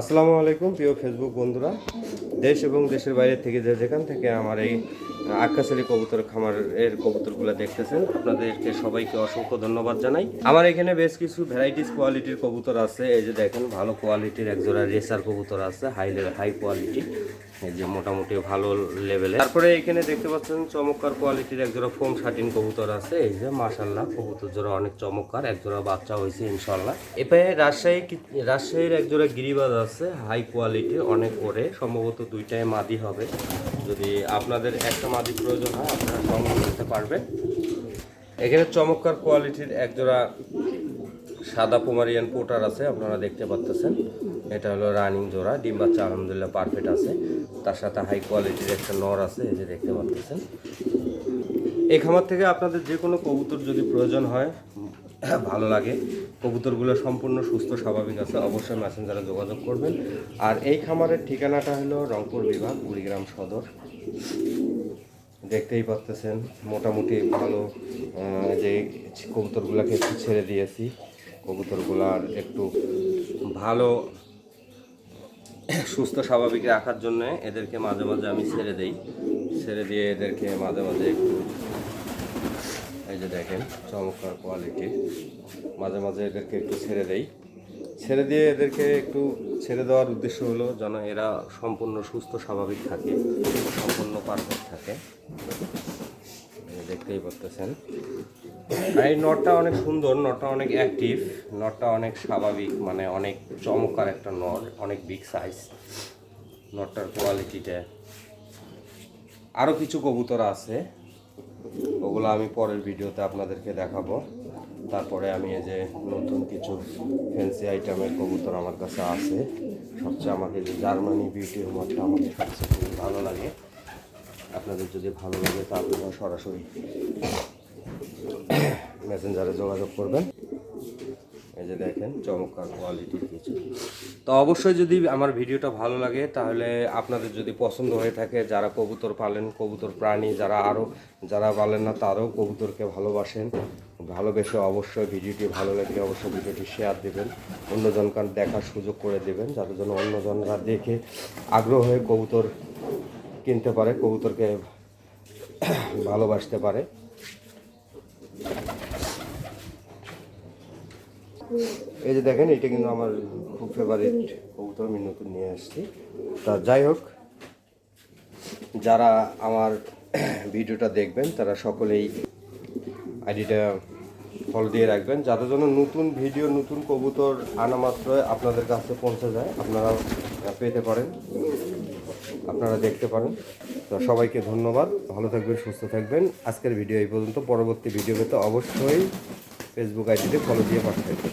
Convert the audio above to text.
আসসালামু আলাইকুম প্রিয় ফেসবুক বন্ধুরা। দেশ এবং দেশের বাইরে থেকে যে যেখান থেকে আমার এই আকাশালী কবুতর খামার এর কবুতরগুলো দেখতেছেন। আপনাদেরকে সবাইকে অসংখ্য ধন্যবাদ জানাই। আমার এখানে বেশ কিছু ভ্যারাইটিস কোয়ালিটির কবুতর আছে। এই যে দেখেন, ভালো কোয়ালিটির একজোড়া রেসার কবুতর আছে হাই হাই কোয়ালিটি এই যে মোটামুটি ভালো লেভেলে তারপরে এখানে দেখতে পাচ্ছেন, চমৎকার কোয়ালিটির একজোড়া ফোম শাটিন কবুতর আছে। এই যে মাশাল্লাহ কবুতর জোড়া অনেক চমৎকার একজোড়া বাচ্চা হয়েছে ইনশাল্লাহ এপারে রাজশাহী রাজশাহীর একজোড়া গিরিবাজ আছে হাই কোয়ালিটি অনেক করে সম্ভবত দুইটাই মাদি হবে। যদি আপনাদের একটা মাদি প্রয়োজন হয়, আপনারা সংগ্রহ করতে পারবেন। এখানে চমৎকার কোয়ালিটির একজোড়া সাদা পুমারিয়ান পোটার আছে, আপনারা দেখতে পাচ্ছেন এটা হলো রানিং জোড়া, ডিম বাচ্চা আলহামদুলিল্লাহ পারফেক্ট আছে। তার সাথে হাই কোয়ালিটির একটা নর আছে, এই যে দেখতে পাচ্ছেন এই খামার থেকে আপনাদের যে কোনো কবুতর যদি প্রয়োজন হয়, ভালো লাগে। কবুতরগুলো সম্পূর্ণ সুস্থ, স্বাভাবিক আছে। অবশ্যই মেসেঞ্জারে যোগাযোগ করবেন। আর এই খামারের ঠিকানাটা হলো রংপুর বিভাগ, কুড়িগ্রাম সদর। দেখতেই পাচ্তেছেন, মোটামুটি ভালো যে কবুতরগুলোকে একটু ছেড়ে দিয়েছি। কবুতরগুলার একটু ভালো সুস্থ, স্বাভাবিক রাখার জন্য এদেরকে মাঝে মাঝে আমি ছেড়ে দেই। ছেড়ে দিয়ে এদেরকে মাঝে মাঝে একটু এই যে দেখেন, চমৎকার কোয়ালিটি মাঝে মাঝে এদেরকে একটু ছেড়ে দেই। ছেড়ে দিয়ে এদেরকে একটু ছেড়ে দেওয়ার উদ্দেশ্য হলো যেন এরা সম্পূর্ণ সুস্থ, স্বাভাবিক থাকে, সম্পূর্ণ পারফেক্ট থাকে। দেখতেই পাচ্তেছেন আর এই নটটা অনেক সুন্দর, নটটা অনেক অ্যাক্টিভ নটটা অনেক স্বাভাবিক মানে অনেক চমৎকার একটা নট, অনেক বিগ সাইজ নটটার কোয়ালিটিটা আরও কিছু কবুতর আছে, ওগুলো আমি পরের ভিডিওতে আপনাদেরকে দেখাবো। তারপরে আমি এই যে নতুন কিছু ফ্যান্সি আইটেমের কবুতর আমার কাছে আছে। সবচেয়ে আমাকে যে জার্মানি বিউটির মতটা আমাকে সবচেয়ে খুবই ভালো লাগে। আপনাদের যদি ভালো লাগে, তা আপনারা সরাসরি মেসেঞ্জারে যোগাযোগ করবেন। এই যে দেখেন, চমৎকার কোয়ালিটির কিছু। তো অবশ্যই যদি আমার ভিডিওটা ভালো লাগে, তাহলে আপনাদের যদি পছন্দ হয়ে থাকে, যারা কবুতর পালেন, কবুতর প্রাণী, যারা আরও যারা পালেন না, তারাও কবুতরকে ভালোবাসেন। ভালোবেসে অবশ্যই ভিডিওটি ভালো লাগলে অবশ্যই ভিডিওটি শেয়ার দেবেন। অন্যজনকার দেখার সুযোগ করে দেবেন যাতে জন্য অন্যজনরা দেখে আগ্রহ হয়ে কবুতর কিনতে পারে, কবুতরকে ভালোবাসতে পারে। এই যে দেখেন, এটা কিন্তু আমার খুব ফেভারিট কবুতর, আমি নতুন নিয়ে আসছি। তা যাই হোক, যারা আমার ভিডিওটা দেখবেন, তারা সকলেই আইডিটা ফলো দিয়ে রাখবেন। যাতে যেন নতুন ভিডিও, নতুন কবুতর আনা মাত্র আপনাদের কাছে পৌঁছে যায় আপনারা পেতে পারেন, আপনারা দেখতে পারেন। তো সবাইকে ধন্যবাদ, ভালো থাকবেন, সুস্থ থাকবেন। আজকের ভিডিও এই পর্যন্ত, পরবর্তী ভিডিও পেতে অবশ্যই ফেসবুক আইডিতে ফলো দিয়ে পাঠাবেন